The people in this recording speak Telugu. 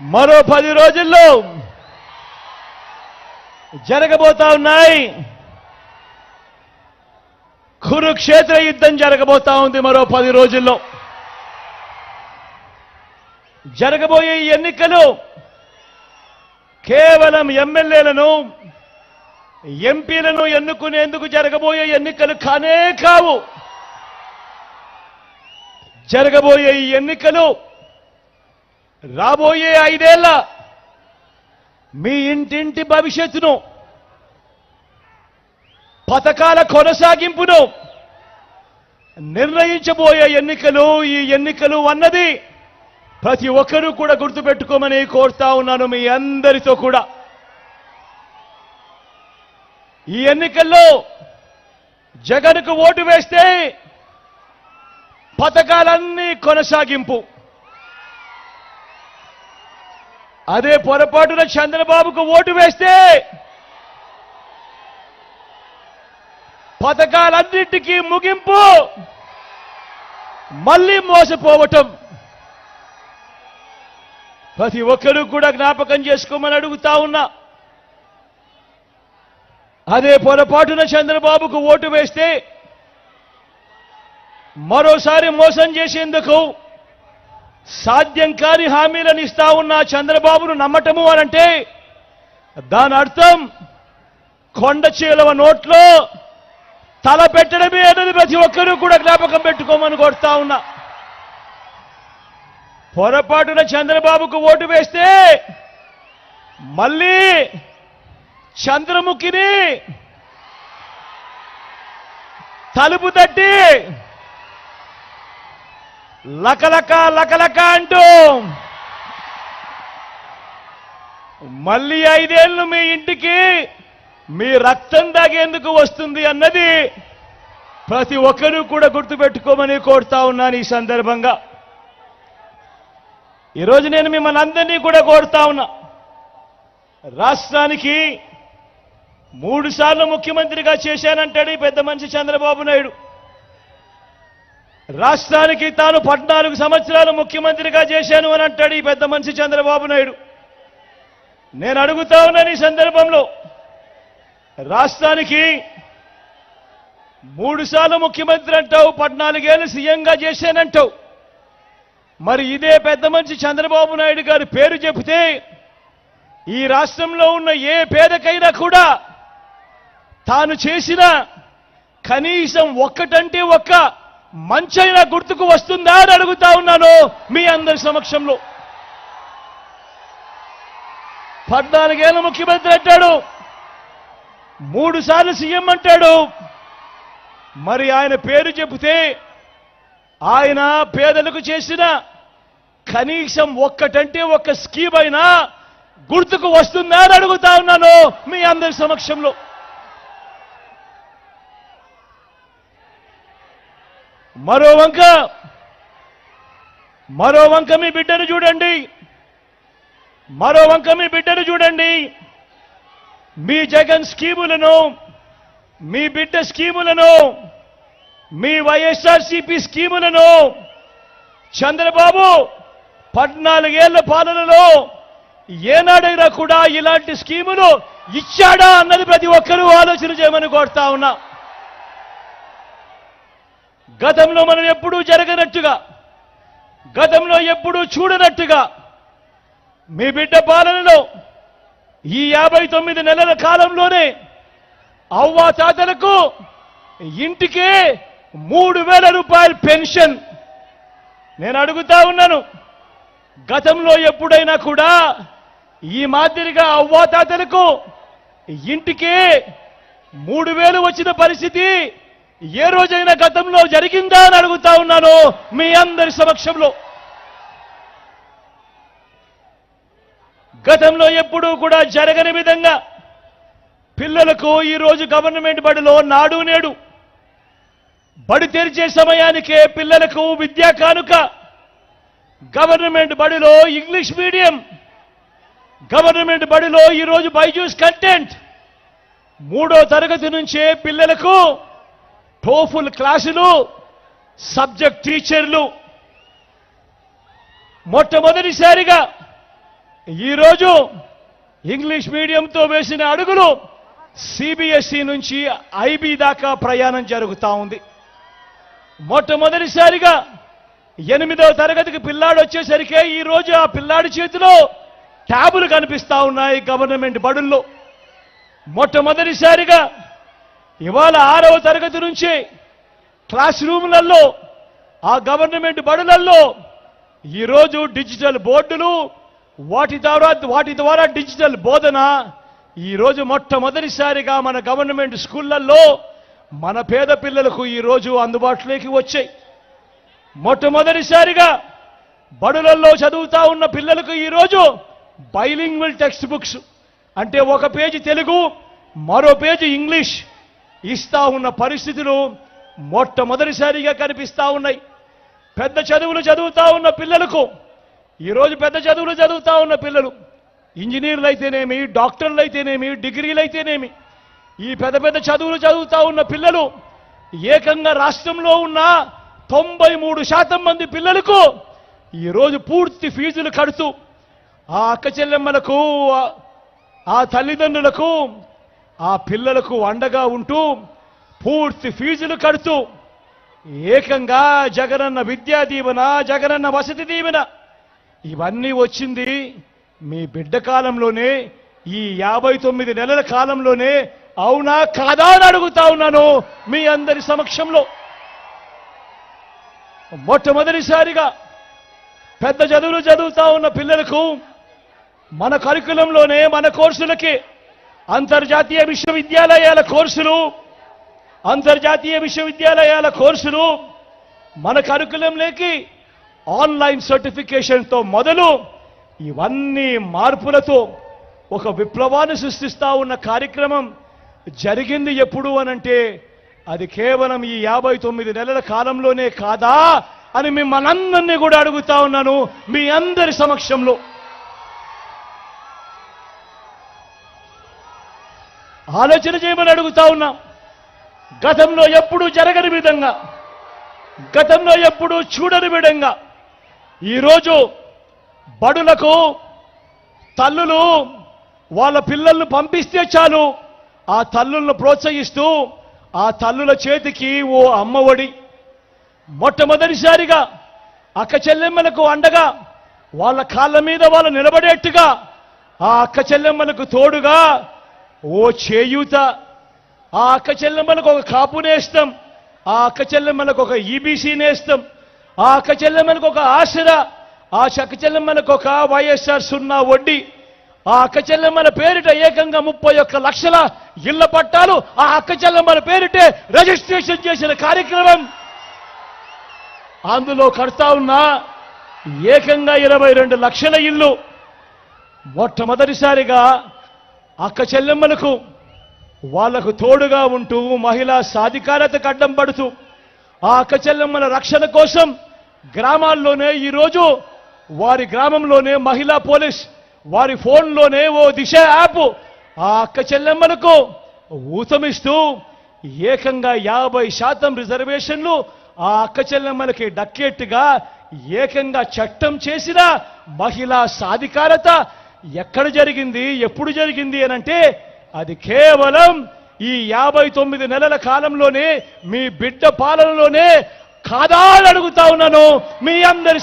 మరో పది రోజుల్లో జరగబోతా ఉన్నాయి. కురుక్షేత్ర యుద్ధం జరగబోతా ఉంది మరో పది రోజుల్లో. జరగబోయే ఎన్నికలు కేవలం ఎమ్మెల్యేలను ఎంపీలను ఎన్నుకునేందుకు జరగబోయే ఎన్నికలు కానే కావు. జరగబోయే ఈ ఎన్నికలు రాబోయే ఐదేళ్ళ మీ ఇంటింటి భవిష్యత్తును పథకాల కొనసాగింపును నిర్ణయించబోయే ఎన్నికలు ఈ ఎన్నికలు అన్నది ప్రతి ఒక్కరూ కూడా గుర్తుపెట్టుకోమని కోరుతా ఉన్నాను మీ అందరితో కూడా. ఈ ఎన్నికల్లో జగన్కు ఓటు వేస్తే పథకాలన్నీ కొనసాగింపు. అదే పొరపాటున చంద్రబాబుకు ఓటు వేస్తే పథకాలన్నింటికీ ముగింపు మళ్ళీ మోసపోవటం. ప్రతి ఒక్కరూ కూడా జ్ఞాపకం చేసుకోమని అడుగుతా ఉన్నా. అదే పొరపాటున చంద్రబాబుకు ఓటు వేస్తే మరోసారి మోసం చేసేందుకు సాధ్యం కాని హామీలను ఇస్తా ఉన్న చంద్రబాబును నమ్మటము అనంటే దాని అర్థం కొండ చీలవ నోట్లో తల పెట్టడమే అనేది ప్రతి ఒక్కరూ కూడా జ్ఞాపకం పెట్టుకోమని కొడతా ఉన్నా. పొరపాటున చంద్రబాబుకు ఓటు వేస్తే మళ్ళీ చంద్రముఖిని తలుపు తట్టి లకలక లకలక అంటూ. మళ్ళీ ఐదేళ్ళు మీ ఇంటికి మీ రక్తం దాగేందుకు వస్తుంది అన్నది ప్రతి ఒక్కరూ కూడా గుర్తుపెట్టుకోమని కోరుతా ఉన్నాను ఈ సందర్భంగా. ఈరోజు నేను మిమ్మల్ని అందరినీ కూడా కోరుతా ఉన్నా. రాష్ట్రానికి మూడు సార్లు ముఖ్యమంత్రిగా చేశానంటాడు ఈ పెద్ద మనిషి చంద్రబాబు నాయుడు. రాష్ట్రానికి తాను పద్నాలుగు సంవత్సరాలు ముఖ్యమంత్రిగా చేశాను అని అంటాడు ఈ పెద్ద మనిషి చంద్రబాబు నాయుడు. నేను అడుగుతా ఉన్నాను ఈ సందర్భంలో రాష్ట్రానికి మూడు సార్లు ముఖ్యమంత్రి అంటావు పద్నాలుగేళ్ళు సీఎంగా చేశానంటావు. మరి ఇదే పెద్ద మనిషి చంద్రబాబు నాయుడు గారి పేరు చెబితే ఈ రాష్ట్రంలో ఉన్న ఏ పేదకైనా కూడా తాను చేసిన కనీసం ఒక్కటంటే ఒక్క మంచైన గుర్తుకు వస్తుందా అని అడుగుతా ఉన్నాను మీ అందరి సమక్షంలో. పద్నాలుగేళ్ళ ముఖ్యమంత్రి అంటాడు మూడు సార్లు సీఎం అంటాడు. మరి ఆయన పేరు చెబితే ఆయన పేదలకు చేసిన కనీసం ఒక్కటంటే ఒక్క స్కీమ్ అయినా గుర్తుకు వస్తుందా అని అడుగుతా ఉన్నాను మీ అందరి సమక్షంలో. మరో వంక. మరో వంక మీ బిడ్డను చూడండి. మరో వంక మీ బిడ్డను చూడండి. మీ జగన్ స్కీములను మీ బిడ్డ స్కీములను మీ వైఎస్ఆర్సీపీ స్కీములను చంద్రబాబు పద్నాలుగేళ్ళ పాలనలో ఏనాడైనా కూడా ఇలాంటి స్కీములు ఇచ్చాడా అన్నది ప్రతి ఒక్కరూ ఆలోచన చేయమని కోరుతా ఉన్నా. గతంలో మనం ఎప్పుడూ జరగనట్టుగా గతంలో ఎప్పుడూ చూడనట్టుగా మీ బిడ్డ పాలనలో ఈ యాభై తొమ్మిది నెలల కాలంలోనే అవ్వా తాతలకు ఇంటికే మూడు వేల రూపాయల పెన్షన్. నేను అడుగుతా ఉన్నాను గతంలో ఎప్పుడైనా కూడా ఈ మాదిరిగా అవ్వాతాతలకు ఇంటికే మూడు వేలు వచ్చిన పరిస్థితి ఏ రోజైనా గతంలో జరిగిందా అని అడుగుతా ఉన్నాను మీ అందరి సమక్షంలో. గతంలో ఎప్పుడూ కూడా జరగని విధంగా పిల్లలకు ఈరోజు గవర్నమెంట్ బడిలో నాడు నేడు బడి తెరిచే సమయానికే పిల్లలకు విద్యా కానుక. గవర్నమెంట్ బడిలో ఇంగ్లీష్ మీడియం. గవర్నమెంట్ బడిలో ఈరోజు బైజూస్ కంటెంట్. మూడో తరగతి నుంచే పిల్లలకు టోఫుల్ క్లాసులు సబ్జెక్ట్ టీచర్లు. మొట్టమొదటిసారిగా ఈరోజు ఇంగ్లీష్ మీడియంతో వేసిన అడుగులు సిబిఎస్ఈ నుంచి ఐబీ దాకా ప్రయాణం జరుగుతూ ఉంది. మొట్టమొదటిసారిగా ఎనిమిదవ తరగతికి పిల్లాడు వచ్చేసరికే ఈరోజు ఆ పిల్లాడి చేతిలో ట్యాబులు కనిపిస్తూ ఉన్నాయి గవర్నమెంట్ బడుల్లో. మొట్టమొదటిసారిగా ఇవాళ ఆరవ తరగతి నుంచి క్లాస్ రూములలో ఆ గవర్నమెంట్ బడులలో ఈరోజు డిజిటల్ బోర్డులు వాటి ద్వారా వాటి ద్వారా డిజిటల్ బోధన ఈరోజు మొట్టమొదటిసారిగా మన గవర్నమెంట్ స్కూళ్ళల్లో మన పేద పిల్లలకు ఈరోజు అందుబాటులోకి వచ్చాయి. మొట్టమొదటిసారిగా బడులలో చదువుతా ఉన్న పిల్లలకు ఈరోజు బైలింగ్వల్ టెక్స్ట్ బుక్స్ అంటే ఒక పేజీ తెలుగు మరో పేజీ ఇంగ్లీష్. ఇస్తా ఉన్న పరిస్థితులు మొట్టమొదటిసారిగా కనిపిస్తూ ఉన్నాయి. పెద్ద చదువులు చదువుతూ ఉన్న పిల్లలకు ఈరోజు పెద్ద చదువులు చదువుతూ ఉన్న పిల్లలు ఇంజనీర్లు అయితేనేమి డాక్టర్లు అయితేనేమి డిగ్రీలు అయితేనేమి ఈ పెద్ద పెద్ద చదువులు చదువుతూ ఉన్న పిల్లలు ఏకంగా రాష్ట్రంలో ఉన్న తొంభై మూడు శాతం మంది పిల్లలకు ఈరోజు పూర్తి ఫీజులు కడుతూ ఆ అక్క చెల్లెమ్మలకు ఆ తల్లిదండ్రులకు ఆ పిల్లలకు అండగా ఉంటూ పూర్తి ఫీజులు కడుతూ ఏకంగా జగనన్న విద్యా దీవెన జగనన్న వసతి దీవెన. ఇవన్నీ వచ్చింది మీ బిడ్డ కాలంలోనే ఈ యాభై తొమ్మిది నెలల కాలంలోనే అవునా కాదా అని అడుగుతా ఉన్నాను మీ అందరి సమక్షంలో. మొట్టమొదటిసారిగా పెద్ద చదువులు చదువుతా ఉన్న పిల్లలకు మన కరికులంలోనే మన కోర్సులకి అంతర్జాతీయ విశ్వవిద్యాలయాల కోర్సులు అంతర్జాతీయ విశ్వవిద్యాలయాల కోర్సులు మన కరికులంలోకి ఆన్లైన్ సర్టిఫికేషన్తో మొదలు ఇవన్నీ మార్పులతో ఒక విప్లవాన్ని సృష్టిస్తా ఉన్న కార్యక్రమం జరిగింది ఎప్పుడు అనంటే అది కేవలం ఈ యాభై తొమ్మిది నెలల కాలంలోనే కాదా అని మిమ్మల్ని కూడా అడుగుతా ఉన్నాను మీ అందరి సమక్షంలో. ఆలోచన చేయమని అడుగుతా ఉన్నాం. గతంలో ఎప్పుడూ జరగని విధంగా గతంలో ఎప్పుడూ చూడని విధంగా ఈరోజు బడులకు తల్లులు వాళ్ళ పిల్లలను పంపిస్తే చాలు. ఆ తల్లులను ప్రోత్సహిస్తూ ఆ తల్లుల చేతికి ఓ అమ్మఒడి మొట్టమొదటిసారిగా అక్క చెల్లెమ్మలకు అండగా వాళ్ళ కాళ్ళ మీద వాళ్ళు నిలబడేట్టుగా ఆ అక్క చెల్లెమ్మలకు తోడుగా ఓ చేయూత ఆ అక్క చెల్లెమ్మలకు ఒక కాపు నేస్తాం ఆ అక్క చెల్లెమ్మలకు ఒక ఈబీసీ నేస్తాం ఆ అక్క చెల్లెమ్మలకు ఒక ఆసరా ఆ చక్క చెల్లెమ్మలకు ఒక వైఎస్ఆర్ సున్నా వడ్డీ ఆ అక్క చెల్లెమ్మల పేరిట ఏకంగా ముప్పై ఒక్క లక్షల ఇళ్ళ పట్టాలు ఆ అక్క చెల్లెమ్మల పేరిటే రిజిస్ట్రేషన్ చేసిన కార్యక్రమం. అందులో కడతా ఉన్న ఏకంగా ఇరవై రెండు లక్షల ఇల్లు. మొట్టమొదటిసారిగా అక్క చెల్లెమ్మలకు వాళ్ళకు తోడుగా ఉంటూ మహిళా సాధికారతకు అడ్డం పడుతూ ఆ అక్క చెల్లెమ్మల రక్షణ కోసం గ్రామాల్లోనే ఈరోజు వారి గ్రామంలోనే మహిళా పోలీస్ వారి ఫోన్లోనే ఓ దిశ యాప్ ఆ అక్క చెల్లెమ్మలకు ఊతమిస్తూ ఏకంగా యాభై శాతం రిజర్వేషన్లు ఆ అక్క చెల్లెమ్మలకి డక్కేట్టుగా ఏకంగా చట్టం చేసిన మహిళా సాధికారత ఎక్కడ జరిగింది ఎప్పుడు జరిగింది అనంటే అది కేవలం ఈ యాభై తొమ్మిది నెలల కాలంలోనే మీ బిడ్డ పాలనలోనే కాదాలు అడుగుతా ఉన్నాను. మీ అందరి